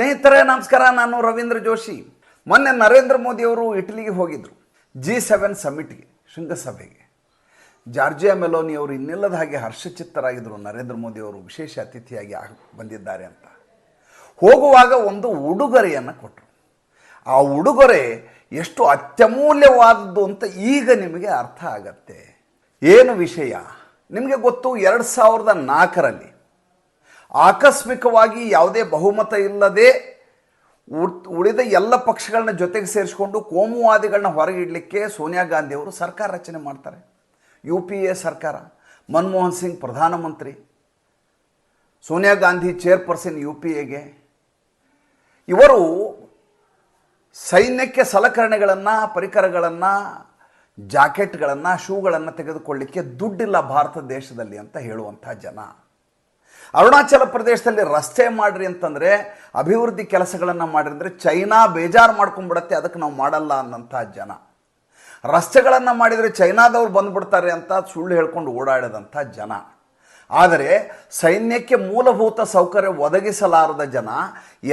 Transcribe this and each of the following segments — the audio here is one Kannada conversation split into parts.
ಸ್ನೇಹಿತರೇ, ನಮಸ್ಕಾರ. ನಾನು ರವೀಂದ್ರ ಜೋಶಿ. ಮೊನ್ನೆ ನರೇಂದ್ರ ಮೋದಿಯವರು ಇಟಲಿಗೆ ಹೋಗಿದ್ರು. ಜಿ ಸೆವೆನ್ ಸಮಿಟ್ಗೆ ಶೃಂಗಸಭೆಗೆ. ಜಾರ್ಜಿಯಾ ಮೆಲೋನಿ ಅವರು ಇನ್ನಿಲ್ಲದ ಹಾಗೆ ಹರ್ಷಚಿತ್ತರಾಗಿದ್ದರು ನರೇಂದ್ರ ಮೋದಿಯವರು ವಿಶೇಷ ಅತಿಥಿಯಾಗಿ ಬಂದಿದ್ದಾರೆ ಅಂತ. ಹೋಗುವಾಗ ಒಂದು ಉಡುಗೊರೆಯನ್ನು ಕೊಟ್ಟರು ಆ ಉಡುಗೊರೆ ಎಷ್ಟು ಅತ್ಯಮೂಲ್ಯವಾದದ್ದು ಅಂತ ಈಗ ನಿಮಗೆ ಅರ್ಥ ಆಗತ್ತೆ. ಏನು ವಿಷಯ? ನಿಮಗೆ ಗೊತ್ತು, ಎರಡು ಸಾವಿರದ ನಾಲ್ಕರಲ್ಲಿ ಆಕಸ್ಮಿಕವಾಗಿ ಯಾವುದೇ ಬಹುಮತ ಇಲ್ಲದೆ ಉಳಿದ ಎಲ್ಲ ಪಕ್ಷಗಳನ್ನ ಜೊತೆಗೆ ಸೇರಿಸಿಕೊಂಡು ಕೋಮುವಾದಿಗಳನ್ನ ಹೊರಗೆ ಇಡಲಿಕ್ಕೆ ಸೋನಿಯಾ ಗಾಂಧಿ ಅವರು ಸರ್ಕಾರ ರಚನೆ ಮಾಡ್ತಾರೆ. ಯು ಪಿ ಎ ಸರ್ಕಾರ. ಮನಮೋಹನ್ ಸಿಂಗ್ ಪ್ರಧಾನಮಂತ್ರಿ. Sonia Gandhi chairperson U P ಎಗೆ. ಇವರು ಸೈನ್ಯಕ್ಕೆ ಸಲಕರಣೆಗಳನ್ನು, ಪರಿಕರಗಳನ್ನು, ಜಾಕೆಟ್ಗಳನ್ನು, ಶೂಗಳನ್ನು ತೆಗೆದುಕೊಳ್ಳಿಕ್ಕೆ ದುಡ್ಡಿಲ್ಲ ಭಾರತ ದೇಶದಲ್ಲಿ ಅಂತ ಹೇಳುವಂಥ ಜನ. ಅರುಣಾಚಲ ಪ್ರದೇಶದಲ್ಲಿ ರಸ್ತೆ ಮಾಡ್ರಿ ಅಂತಂದರೆ ಅಭಿವೃದ್ಧಿ ಕೆಲಸಗಳನ್ನು ಮಾಡ್ರಿ ಅಂದರೆ ಚೈನಾ ಬೇಜಾರು ಮಾಡ್ಕೊಂಡ್ಬಿಡತ್ತೆ, ಅದಕ್ಕೆ ನಾವು ಮಾಡಲ್ಲ ಅನ್ನಂಥ ಜನ. ರಸ್ತೆಗಳನ್ನು ಮಾಡಿದರೆ ಚೈನಾದವ್ರು ಬಂದುಬಿಡ್ತಾರೆ ಅಂತ ಸುಳ್ಳು ಹೇಳ್ಕೊಂಡು ಓಡಾಡಿದಂಥ ಜನ. ಆದರೆ ಸೈನ್ಯಕ್ಕೆ ಮೂಲಭೂತ ಸೌಕರ್ಯ ಒದಗಿಸಲಾರದ ಜನ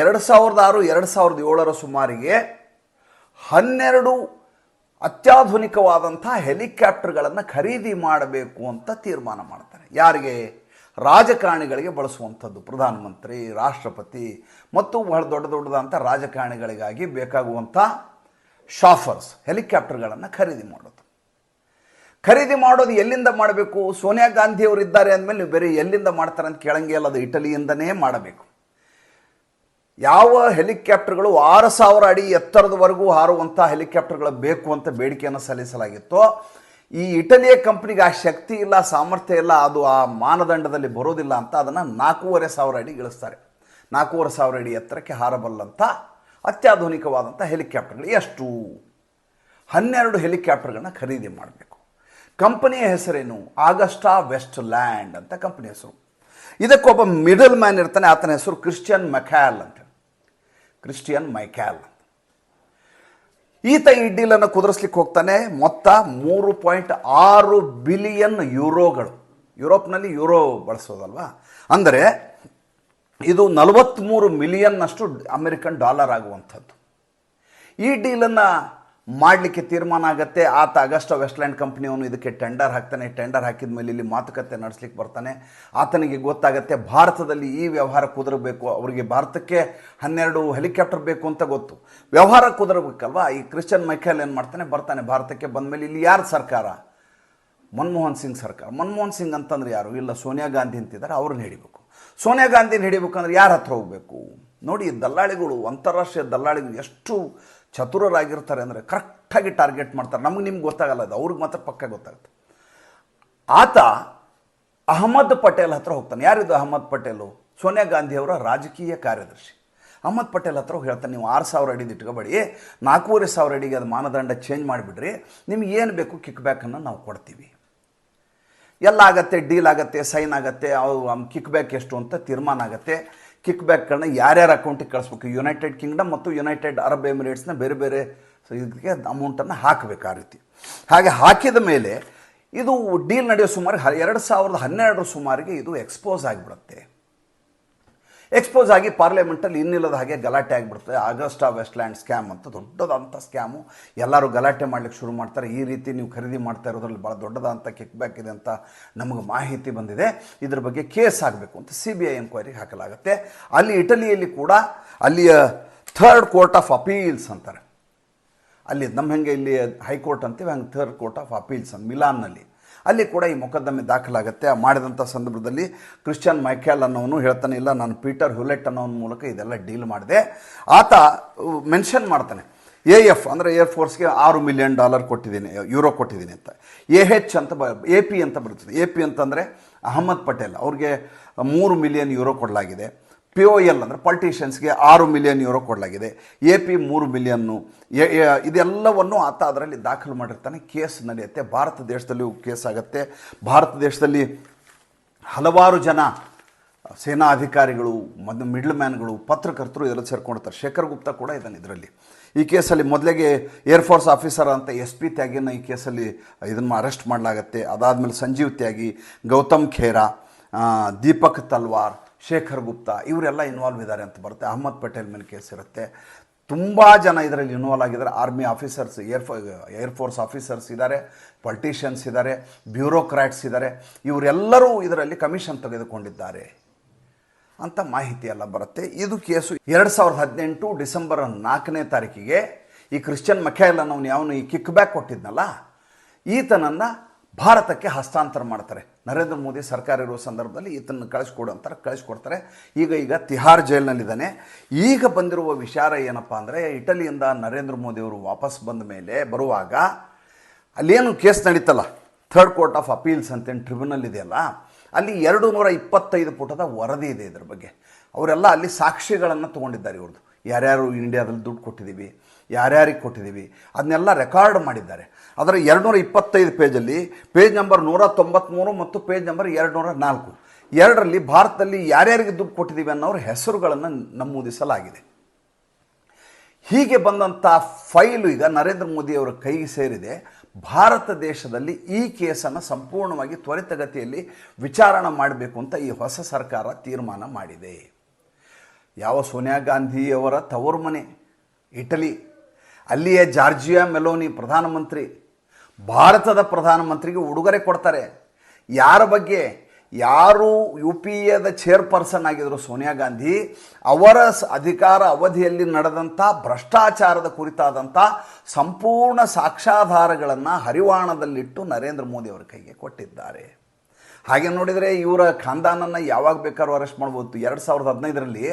ಎರಡು ಸಾವಿರದ ಆರು, ಎರಡು ಸಾವಿರದ ಏಳರ ಸುಮಾರಿಗೆ ಹನ್ನೆರಡು ಅತ್ಯಾಧುನಿಕವಾದಂಥ ಹೆಲಿಕಾಪ್ಟರ್ಗಳನ್ನು ಖರೀದಿ ಮಾಡಬೇಕು ಅಂತ ತೀರ್ಮಾನ ಮಾಡ್ತಾರೆ. ಯಾರಿಗೆ? ರಾಜಕಾರಣಿಗಳಿಗೆ ಬಳಸುವಂಥದ್ದು. ಪ್ರಧಾನಮಂತ್ರಿ, ರಾಷ್ಟ್ರಪತಿ ಮತ್ತು ಬಹಳ ದೊಡ್ಡ ದೊಡ್ಡದಂಥ ರಾಜಕಾರಣಿಗಳಿಗಾಗಿ ಬೇಕಾಗುವಂಥ ಶಾಫರ್ಸ್, ಹೆಲಿಕಾಪ್ಟರ್ಗಳನ್ನು ಖರೀದಿ ಮಾಡೋದು. ಖರೀದಿ ಮಾಡೋದು ಎಲ್ಲಿಂದ ಮಾಡಬೇಕು? ಸೋನಿಯಾ ಗಾಂಧಿ ಅವರು ಇದ್ದಾರೆ ಅಂದಮೇಲೆ ನೀವು ಬೇರೆ ಎಲ್ಲಿಂದ ಮಾಡ್ತಾರೆ ಅಂತ ಕೇಳಂಗೆ ಇಲ್ಲ. ಅದು ಇಟಲಿಯಿಂದನೇ ಮಾಡಬೇಕು. ಯಾವ ಹೆಲಿಕಾಪ್ಟರ್ಗಳು ಆರು ಸಾವಿರ ಅಡಿ ಎತ್ತರದವರೆಗೂ ಹಾರುವಂಥ ಹೆಲಿಕಾಪ್ಟರ್ಗಳು ಬೇಕು ಅಂತ ಬೇಡಿಕೆಯನ್ನು ಸಲ್ಲಿಸಲಾಗಿತ್ತು ಈ ಇಟಲಿಯ ಕಂಪ್ನಿಗೆ ಆ ಶಕ್ತಿ ಇಲ್ಲ, ಸಾಮರ್ಥ್ಯ ಇಲ್ಲ, ಅದು ಆ ಮಾನದಂಡದಲ್ಲಿ ಬರೋದಿಲ್ಲ ಅಂತ ಅದನ್ನು ನಾಲ್ಕೂವರೆ ಸಾವಿರ ಅಡಿ ಇಳಿಸ್ತಾರೆ. ನಾಲ್ಕೂವರೆ ಸಾವಿರ ಅಡಿ ಎತ್ತರಕ್ಕೆ ಹಾರಬಲ್ಲಂಥ ಅತ್ಯಾಧುನಿಕವಾದಂಥ ಹೆಲಿಕಾಪ್ಟರ್ಗಳು. ಎಷ್ಟು? ಹನ್ನೆರಡು ಹೆಲಿಕಾಪ್ಟರ್ಗಳನ್ನ ಖರೀದಿ ಮಾಡಬೇಕು. ಕಂಪನಿಯ ಹೆಸರೇನು? ಆಗಸ್ಟಾ ವೆಸ್ಟ್ ಲ್ಯಾಂಡ್ ಅಂತ ಕಂಪನಿ ಹೆಸರು. ಇದಕ್ಕೊಬ್ಬ ಮಿಡಲ್ ಮ್ಯಾನ್ ಇರ್ತಾನೆ, ಆತನ ಹೆಸರು ಕ್ರಿಶ್ಚಿಯನ್ ಮೆಕ್ಯಾಲ್ ಅಂತ ಕ್ರಿಶ್ಚಿಯನ್ ಮೈಕ್ಯಾಲ್ ಈತ ಈ ಡೀಲನ್ನು ಕುದುರಿಸ್ಲಿಕ್ಕೆ ಹೋಗ್ತಾನೆ. ಮೊತ್ತ ಮೂರು ಪಾಯಿಂಟ್ ಆರು ಬಿಲಿಯನ್ ಯೂರೋಗಳು. ಯುರೋಪ್ನಲ್ಲಿ ಯೂರೋ ಬಳಸೋದಲ್ವಾ? ಅಂದರೆ ಇದು ನಲವತ್ತ್ಮೂರು ಮಿಲಿಯನ್ನಷ್ಟು ಅಮೆರಿಕನ್ ಡಾಲರ್ ಆಗುವಂಥದ್ದು. ಈ ಡೀಲನ್ನು ಮಾಡಲಿಕ್ಕೆ ತೀರ್ಮಾನ ಆಗುತ್ತೆ. ಆತ ಅಗಸ್ಟ ವೆಸ್ಟ್ಲ್ಯಾಂಡ್ ಕಂಪ್ನಿಯವನು ಇದಕ್ಕೆ ಟೆಂಡರ್ ಹಾಕ್ತಾನೆ. ಟೆಂಡರ್ ಹಾಕಿದ ಮೇಲೆ ಇಲ್ಲಿ ಮಾತುಕತೆ ನಡೆಸ್ಲಿಕ್ಕೆ ಬರ್ತಾನೆ. ಆತನಿಗೆ ಗೊತ್ತಾಗುತ್ತೆ, ಭಾರತದಲ್ಲಿ ಈ ವ್ಯವಹಾರ ಕುದುರಬೇಕು. ಅವರಿಗೆ ಭಾರತಕ್ಕೆ ಹನ್ನೆರಡು ಹೆಲಿಕಾಪ್ಟರ್ ಬೇಕು ಅಂತ ಗೊತ್ತು. ವ್ಯವಹಾರ ಕುದುರಬೇಕಲ್ವಾ? ಈ ಕ್ರಿಶ್ಚಿಯನ್ ಮೈಕೇಲ್ ಏನು ಮಾಡ್ತಾನೆ? ಬರ್ತಾನೆ ಭಾರತಕ್ಕೆ. ಬಂದ ಮೇಲೆ ಇಲ್ಲಿ ಯಾರು ಸರ್ಕಾರ? ಮನಮೋಹನ್ ಸಿಂಗ್ ಸರ್ಕಾರ. ಮನಮೋಹನ್ ಸಿಂಗ್ ಅಂತಂದ್ರೆ ಯಾರು? ಇಲ್ಲ, ಸೋನಿಯಾ ಗಾಂಧಿ ಅಂತಿದ್ದಾರೆ. ಅವ್ರನ್ನ ಹಿಡಿಬೇಕು. ಸೋನಿಯಾ ಗಾಂಧಿನ ಹಿಡಿಬೇಕಂದ್ರೆ ಯಾರ ಹತ್ರ ಹೋಗಬೇಕು? ನೋಡಿ, ದಲ್ಲಾಳಿಗಳು, ಅಂತಾರಾಷ್ಟ್ರೀಯ ದಲ್ಲಾಳಿಗಳು ಎಷ್ಟು ಚತುರರಾಗಿರ್ತಾರೆ ಅಂದರೆ ಕರೆಕ್ಟಾಗಿ ಟಾರ್ಗೆಟ್ ಮಾಡ್ತಾರೆ. ನಮಗೆ ನಿಮ್ಗೆ ಗೊತ್ತಾಗಲ್ಲ ಅದು. ಅವ್ರಿಗೆ ಮಾತ್ರ ಪಕ್ಕ ಗೊತ್ತಾಗುತ್ತೆ. ಆತ ಅಹಮದ್ ಪಟೇಲ್ ಹತ್ರ ಹೋಗ್ತಾನೆ. ಯಾರಿದು ಅಹಮದ್ ಪಟೇಲು? ಸೋನಿಯಾ ಗಾಂಧಿಯವರ ರಾಜಕೀಯ ಕಾರ್ಯದರ್ಶಿ. ಅಹಮದ್ ಪಟೇಲ್ ಹತ್ರ ಹೇಳ್ತಾನೆ, ನೀವು ಆರು ಸಾವಿರ ಅಡಿದು ಇಟ್ಕೋಬೇಡಿ. ನಾಲ್ಕೂವರೆ ಸಾವಿರ ಅಡಿಗೆ ಅದು ಮಾನದಂಡ ಚೇಂಜ್ ಮಾಡಿಬಿಡ್ರಿ. ನಿಮ್ಗೆ ಏನು ಬೇಕು ಕಿಕ್ ಬ್ಯಾಕನ್ನು ನಾವು ಕೊಡ್ತೀವಿ. ಎಲ್ಲ ಆಗತ್ತೆ, ಡೀಲ್ ಆಗತ್ತೆ, ಸೈನ್ ಆಗತ್ತೆ ಅವು ಕಿಕ್ ಬ್ಯಾಕ್ ಎಷ್ಟು ಅಂತ ತೀರ್ಮಾನ ಆಗುತ್ತೆ. ಕಿಕ್ ಬ್ಯಾಕ್ಗಳನ್ನ ಯಾರ್ಯಾರ ಅಕೌಂಟಿಗೆ ಕಳಿಸ್ಬೇಕು? ಯುನೈಟೆಡ್ ಕಿಂಗ್ಡಮ್ ಮತ್ತು ಯುನೈಟೆಡ್ ಅರಬ್ ಎಮಿರೇಟ್ಸ್ನ ಬೇರೆ ಬೇರೆ ಇದಕ್ಕೆ ಅಮೌಂಟನ್ನು ಹಾಕಬೇಕು ಆ ರೀತಿ. ಹಾಗೆ ಹಾಕಿದ ಮೇಲೆ ಇದು ಡೀಲ್ ನಡೆಯೋ ಸುಮಾರು ಹ- ಎರಡು ಸಾವಿರದ ಹನ್ನೆರಡರ ಸುಮಾರಿಗೆ ಇದು ಎಕ್ಸ್ಪೋಸ್ ಆಗಿಬಿಡುತ್ತೆ. ಎಕ್ಸ್ಪೋಸ್ ಆಗಿ ಪಾರ್ಲಿಮೆಂಟಲ್ಲಿ ಇನ್ನಿಲ್ಲದ ಹಾಗೆ ಗಲಾಟೆ ಆಗಿಬಿಡ್ತದೆ ಆಗಸ್ಟಾ ವೆಸ್ಟ್ಲ್ಯಾಂಡ್ ಸ್ಕ್ಯಾಮ್ ಅಂತ ದೊಡ್ಡದಂಥ ಸ್ಕ್ಯಾಮು ಎಲ್ಲರೂ ಗಲಾಟೆ ಮಾಡ್ಲಿಕ್ಕೆ ಶುರು ಮಾಡ್ತಾರೆ. ಈ ರೀತಿ ನೀವು ಖರೀದಿ ಮಾಡ್ತಾ ಇರೋದ್ರಲ್ಲಿ ಭಾಳ ದೊಡ್ಡದಂಥ ಕಿಕ್ ಬ್ಯಾಕ್ ಇದೆ ಅಂತ ನಮಗೆ ಮಾಹಿತಿ ಬಂದಿದೆ. ಇದ್ರ ಬಗ್ಗೆ ಕೇಸ್ ಆಗಬೇಕು ಅಂತ ಸಿ ಬಿ ಐ ಎಂಕ್ವೈರಿಗೆ ಹಾಕಲಾಗುತ್ತೆ. ಅಲ್ಲಿ ಇಟಲಿಯಲ್ಲಿ ಕೂಡ ಅಲ್ಲಿಯ ಥರ್ಡ್ ಕೋರ್ಟ್ ಆಫ್ ಅಪೀಲ್ಸ್ ಅಂತಾರೆ. ಅಲ್ಲಿ ನಮ್ಮ ಹೆಂಗೆ ಇಲ್ಲಿ ಹೈಕೋರ್ಟ್ ಅಂತೀವಿ, ಹಂಗೆ ಥರ್ಡ್ ಕೋರ್ಟ್ ಆಫ್ ಅಪೀಲ್ಸ್ ಅಂತ ಮಿಲಾನ್ನಲ್ಲಿ. ಅಲ್ಲಿ ಕೂಡ ಈ ಮೊಕದ್ದಮೆ ದಾಖಲಾಗುತ್ತೆ. ಆ ಮಾಡಿದಂಥ ಸಂದರ್ಭದಲ್ಲಿ ಕ್ರಿಶ್ಚಿಯನ್ ಮೈಕೆಲ್ ಅನ್ನೋನು ಹೇಳ್ತಾನೆ, ಇಲ್ಲ, ನಾನು ಪೀಟರ್ ಹುಲೆಟ್ ಅನ್ನೋನ ಮೂಲಕ ಇದೆಲ್ಲ ಡೀಲ್ ಮಾಡಿದೆ. ಆತ ಮೆನ್ಷನ್ ಮಾಡ್ತಾನೆ, ಎ ಎಫ್ ಅಂದರೆ ಏರ್ ಫೋರ್ಸ್ಗೆ ಆರು ಮಿಲಿಯನ್ ಡಾಲರ್ ಕೊಟ್ಟಿದ್ದೀನಿ, ಯೂರೋ ಕೊಟ್ಟಿದ್ದೀನಿ ಅಂತ. ಎ ಹೆಚ್ ಅಂತ ಬ, ಎ ಪಿ ಅಂತ ಬರುತ್ತದೆ. ಎ ಪಿ ಅಂತಂದರೆ ಅಹಮದ್ ಪಟೇಲ್, ಅವ್ರಿಗೆ ಮೂರು ಮಿಲಿಯನ್ ಯೂರೋ ಕೊಡಲಾಗಿದೆ. ಪಿ ಒ ಎಲ್ ಅಂದರೆ ಪಾಲಿಟಿಷಿಯನ್ಸ್ಗೆ ಆರು ಮಿಲಿಯನ್ ಯೂರೋ ಕೊಡಲಾಗಿದೆ. ಎ ಪಿ ಮೂರು ಮಿಲಿಯನ್ನು ಇದೆಲ್ಲವನ್ನು ಆತ ಅದರಲ್ಲಿ ದಾಖಲು ಮಾಡಿರ್ತಾನೆ. ಕೇಸ್ ನಡೆಯುತ್ತೆ. ಭಾರತ ದೇಶದಲ್ಲಿಯೂ ಕೇಸ್ ಆಗುತ್ತೆ. ಭಾರತ ದೇಶದಲ್ಲಿ ಹಲವಾರು ಜನ ಸೇನಾ ಅಧಿಕಾರಿಗಳು ಮತ್ತು ಮಿಡ್ಲ್ ಮ್ಯಾನ್ಗಳು, ಪತ್ರಕರ್ತರು ಇದರಲ್ಲಿ ಸೇರ್ಕೊಂಡಿರ್ತಾರೆ. ಶೇಖರ್ ಗುಪ್ತಾ ಕೂಡ ಇದ್ದಾನೆ ಇದರಲ್ಲಿ. ಈ ಕೇಸಲ್ಲಿ ಮೊದಲಿಗೆ ಏರ್ಫೋರ್ಸ್ ಆಫೀಸರ್ ಅಂತ ಎಸ್ ಪಿ ತ್ಯಾಗಿನ ಈ ಕೇಸಲ್ಲಿ ಇದನ್ನು ಅರೆಸ್ಟ್ ಮಾಡಲಾಗತ್ತೆ. ಅದಾದಮೇಲೆ ಸಂಜೀವ್ ತ್ಯಾಗಿ ಗೌತಮ್ ಖೇರಾ ದೀಪಕ್ ತಲ್ವಾರ್ ಶೇಖರ್ ಗುಪ್ತಾ ಇವರೆಲ್ಲ ಇನ್ವಾಲ್ವ್ ಇದ್ದಾರೆ ಅಂತ ಬರುತ್ತೆ. ಅಹಮದ್ ಪಟೇಲ್ ಮೇಲೆ ಕೇಸ್ ಇರುತ್ತೆ. ತುಂಬ ಜನ ಇದರಲ್ಲಿ ಇನ್ವಾಲ್ವ್ ಆಗಿದ್ದಾರೆ. ಆರ್ಮಿ ಆಫೀಸರ್ಸ್ ಏರ್ ಫೋ ಏರ್ಫೋರ್ಸ್ ಆಫೀಸರ್ಸ್ ಇದ್ದಾರೆ ಪೊಲಿಟಿಷಿಯನ್ಸ್ ಇದ್ದಾರೆ ಬ್ಯೂರೋಕ್ರಾಟ್ಸ್ ಇದ್ದಾರೆ. ಇವರೆಲ್ಲರೂ ಇದರಲ್ಲಿ ಕಮಿಷನ್ ತೆಗೆದುಕೊಂಡಿದ್ದಾರೆ ಅಂತ ಮಾಹಿತಿ ಎಲ್ಲ ಬರುತ್ತೆ. ಇದು ಕೇಸು ಎರಡು ಸಾವಿರದ ಹದಿನೆಂಟು ಡಿಸೆಂಬರ್ ನಾಲ್ಕನೇ ತಾರೀಕಿಗೆ ಈ ಕ್ರಿಶ್ಚಿಯನ್ ಮಖೇಲ್ ಅನ್ನೋನು ಯಾವನು ಈ ಕಿಕ್ ಬ್ಯಾಕ್ ಕೊಟ್ಟಿದ್ನಲ್ಲ? ಈತನನ್ನು ಭಾರತಕ್ಕೆ ಹಸ್ತಾಂತರ ಮಾಡ್ತಾರೆ. ನರೇಂದ್ರ ಮೋದಿ ಸರ್ಕಾರ ಇರುವ ಸಂದರ್ಭದಲ್ಲಿ ಈತನ ಕಳಿಸ್ಕೊಡು ಅಂತಾರೆ, ಕಳಿಸ್ಕೊಡ್ತಾರೆ. ಈಗ ಈಗ ತಿಹಾರ್ ಜೈಲಿನಲ್ಲಿದ್ದಾನೆ. ಈಗ ಬಂದಿರುವ ವಿಚಾರ ಏನಪ್ಪ ಅಂದರೆ, ಇಟಲಿಯಿಂದ ನರೇಂದ್ರ ಮೋದಿಯವರು ವಾಪಸ್ ಬಂದ ಮೇಲೆ ಬರುವಾಗ ಅಲ್ಲೇನು ಕೇಸ್ ನಡೀತಲ್ಲ? ಥರ್ಡ್ ಕೋರ್ಟ್ ಆಫ್ ಅಪೀಲ್ಸ್ ಅಂತೇನು ಟ್ರಿಬ್ಯುನಲ್ ಇದೆಯಲ್ಲ ಅಲ್ಲಿ ಎರಡು ನೂರ ಇಪ್ಪತ್ತೈದು ಪುಟದ ವರದಿ ಇದೆ ಇದ್ರ ಬಗ್ಗೆ. ಅವರೆಲ್ಲ ಅಲ್ಲಿ ಸಾಕ್ಷಿಗಳನ್ನು ತೊಗೊಂಡಿದ್ದಾರೆ ಇವ್ರದ್ದು. ಯಾರ್ಯಾರು ಇಂಡಿಯಾದಲ್ಲಿ ದುಡ್ಡು ಕೊಟ್ಟಿದ್ದೀವಿ, ಯಾರ್ಯಾರಿಗೆ ಕೊಟ್ಟಿದ್ದೀವಿ, ಅದನ್ನೆಲ್ಲ ರೆಕಾರ್ಡ್ ಮಾಡಿದ್ದಾರೆ. ಅದರ ಎರಡುನೂರ ಇಪ್ಪತ್ತೈದು ಪೇಜಲ್ಲಿ ಪೇಜ್ ನಂಬರ್ ನೂರ ತೊಂಬತ್ತ್ಮೂರು ಮತ್ತು ಪೇಜ್ ನಂಬರ್ ಎರಡು ನೂರ ನಾಲ್ಕು ಎರಡರಲ್ಲಿ ಭಾರತದಲ್ಲಿ ಯಾರ್ಯಾರಿಗೆ ದುಡ್ಡು ಕೊಟ್ಟಿದ್ದೀವಿ ಅನ್ನೋರ ಹೆಸರುಗಳನ್ನು ನಮೂದಿಸಲಾಗಿದೆ. ಹೀಗೆ ಬಂದಂಥ ಫೈಲು ಈಗ ನರೇಂದ್ರ ಮೋದಿಯವರ ಕೈಗೆ ಸೇರಿದೆ. ಭಾರತ ದೇಶದಲ್ಲಿ ಈ ಕೇಸನ್ನು ಸಂಪೂರ್ಣವಾಗಿ ತ್ವರಿತಗತಿಯಲ್ಲಿ ವಿಚಾರಣೆ ಮಾಡಬೇಕು ಅಂತ ಈ ಹೊಸ ಸರ್ಕಾರ ತೀರ್ಮಾನ ಮಾಡಿದೆ. ಯಾವ ಸೋನಿಯಾ ಗಾಂಧಿಯವರ ತವರು ಮನೆ? ಇಟಲಿ. ಅಲ್ಲಿಯ ಜಾರ್ಜಿಯಾ ಮೆಲೋನಿ ಪ್ರಧಾನಮಂತ್ರಿ. ಭಾರತದ ಪ್ರಧಾನಮಂತ್ರಿಗೆ ಉಡುಗೊರೆ ಕೊಡ್ತಾರೆ. ಯಾರ ಬಗ್ಗೆ? ಯಾರು ಯು ಪಿ ಎದ ಚೇರ್ಪರ್ಸನ್ ಆಗಿದ್ದರು ಸೋನಿಯಾ ಗಾಂಧಿ? ಅವರ ಅಧಿಕಾರ ಅವಧಿಯಲ್ಲಿ ನಡೆದಂಥ ಭ್ರಷ್ಟಾಚಾರದ ಕುರಿತಾದಂಥ ಸಂಪೂರ್ಣ ಸಾಕ್ಷ್ಯಾಧಾರಗಳನ್ನು ಹರಿವಾಣದಲ್ಲಿಟ್ಟು ನರೇಂದ್ರ ಮೋದಿ ಅವರ ಕೈಗೆ ಕೊಟ್ಟಿದ್ದಾರೆ. ಹಾಗೆ ನೋಡಿದರೆ ಇವರ ಖಾನ್ದಾನನ್ನು ಯಾವಾಗ ಬೇಕಾದ್ರೂ ಅರೆಸ್ಟ್ ಮಾಡ್ಬೋದು. ಎರಡು ಸಾವಿರದ ಹದಿನೈದರಲ್ಲಿ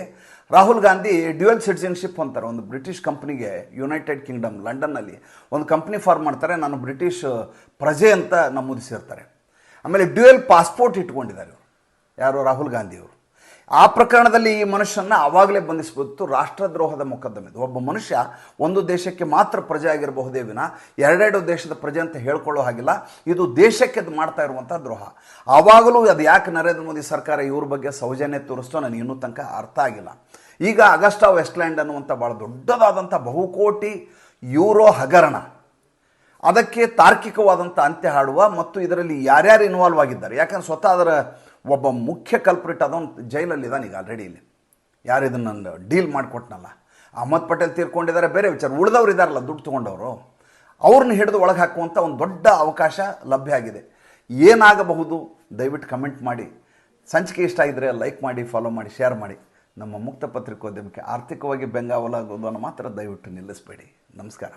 ರಾಹುಲ್ ಗಾಂಧಿ ಡ್ಯುಯಲ್ ಸಿಟಿಸನ್ಶಿಪ್ ಅಂತಾರೆ. ಒಂದು ಬ್ರಿಟಿಷ್ ಕಂಪ್ನಿಗೆ ಯುನೈಟೆಡ್ ಕಿಂಗ್ಡಮ್, ಲಂಡನ್ನಲ್ಲಿ ಒಂದು ಕಂಪ್ನಿ ಫಾರ್ಮ್ ಮಾಡ್ತಾರೆ. ನಾನು ಬ್ರಿಟಿಷ್ ಪ್ರಜೆ ಅಂತ ನಮೂದಿಸಿರ್ತಾರೆ. ಆಮೇಲೆ ಡ್ಯುಯಲ್ ಪಾಸ್ಪೋರ್ಟ್ ಇಟ್ಕೊಂಡಿದ್ದಾರೆ ಯಾರು? ರಾಹುಲ್ ಗಾಂಧಿಯವರು ಆ ಪ್ರಕರಣದಲ್ಲಿ ಈ ಮನುಷ್ಯನ ಆವಾಗಲೇ ಬಂಧಿಸಬಹುದು ರಾಷ್ಟ್ರದ್ರೋಹದ ಮೊಕದ್ದಮೆ ಇದು ಒಬ್ಬ ಮನುಷ್ಯ ಒಂದು ದೇಶಕ್ಕೆ ಮಾತ್ರ ಪ್ರಜೆ ಆಗಿರಬಹುದೇ ವಿನ ಎರಡೆರಡು ದೇಶದ ಪ್ರಜೆ ಅಂತ ಹೇಳ್ಕೊಳ್ಳೋ ಹಾಗಿಲ್ಲ. ಇದು ದೇಶಕ್ಕೆ ಅದು ಮಾಡ್ತಾ ಇರುವಂಥ ದ್ರೋಹ. ಆವಾಗಲೂ ಅದು ಯಾಕೆ ನರೇಂದ್ರ ಮೋದಿ ಸರ್ಕಾರ ಇವ್ರ ಬಗ್ಗೆ ಸೌಜನ್ಯ ತೋರಿಸ್ತೋ ನನಗೆ ಇನ್ನೂ ತನಕ ಅರ್ಥ ಆಗಿಲ್ಲ. ಈಗ ಅಗಸ್ಟಾ ವೆಸ್ಟ್ಲ್ಯಾಂಡ್ ಅನ್ನುವಂಥ ಭಾಳ ದೊಡ್ಡದಾದಂಥ ಬಹುಕೋಟಿ ಯೂರೋ ಹಗರಣ. ಅದಕ್ಕೆ ತಾರ್ಕಿಕವಾದಂಥ ಅಂತ್ಯ ಹಾಡುವ ಮತ್ತು ಇದರಲ್ಲಿ ಯಾರ್ಯಾರು ಇನ್ವಾಲ್ವ್ ಆಗಿದ್ದಾರೆ. ಯಾಕಂದ್ರೆ ಸ್ವತಃ ಅದರ ಒಬ್ಬ ಮುಖ್ಯ ಕಲ್ಪ್ರಿಟ್ ಅದೊಂದು ಜೈಲಲ್ಲಿದ್ದಾನೆ ಈಗ ಆಲ್ರೆಡಿ ಇಲ್ಲಿ. ಯಾರು ಇದನ್ನು ಡೀಲ್ ಮಾಡಿಕೊಟ್ನಲ್ಲ? ಅಹಮದ್ ಪಟೇಲ್ ತೀರ್ಕೊಂಡಿದ್ದಾರೆ, ಬೇರೆ ವಿಚಾರ. ಉಳಿದವ್ರು ಇದ್ದಾರಲ್ಲ ದುಡ್ಡು ತೊಗೊಂಡವರು. ಅವ್ರನ್ನ ಹಿಡಿದು ಒಳಗೆ ಹಾಕುವಂಥ ಒಂದು ದೊಡ್ಡ ಅವಕಾಶ ಲಭ್ಯ ಆಗಿದೆ. ಏನಾಗಬಹುದು, ದಯವಿಟ್ಟು ಕಮೆಂಟ್ ಮಾಡಿ. ಸಂಚಿಕೆ ಇಷ್ಟ ಆಗಿದ್ರೆ ಲೈಕ್ ಮಾಡಿ ಫಾಲೋ ಮಾಡಿ ಶೇರ್ ಮಾಡಿ. ನಮ್ಮ ಮುಕ್ತ ಪತ್ರಿಕೋದ್ಯಮಕ್ಕೆ ಆರ್ಥಿಕವಾಗಿ ಬೆಂಗಾವಲಾಗೋದನ್ನು ಮಾತ್ರ ದಯವಿಟ್ಟು ನಿಲ್ಲಿಸಬೇಡಿ. ನಮಸ್ಕಾರ.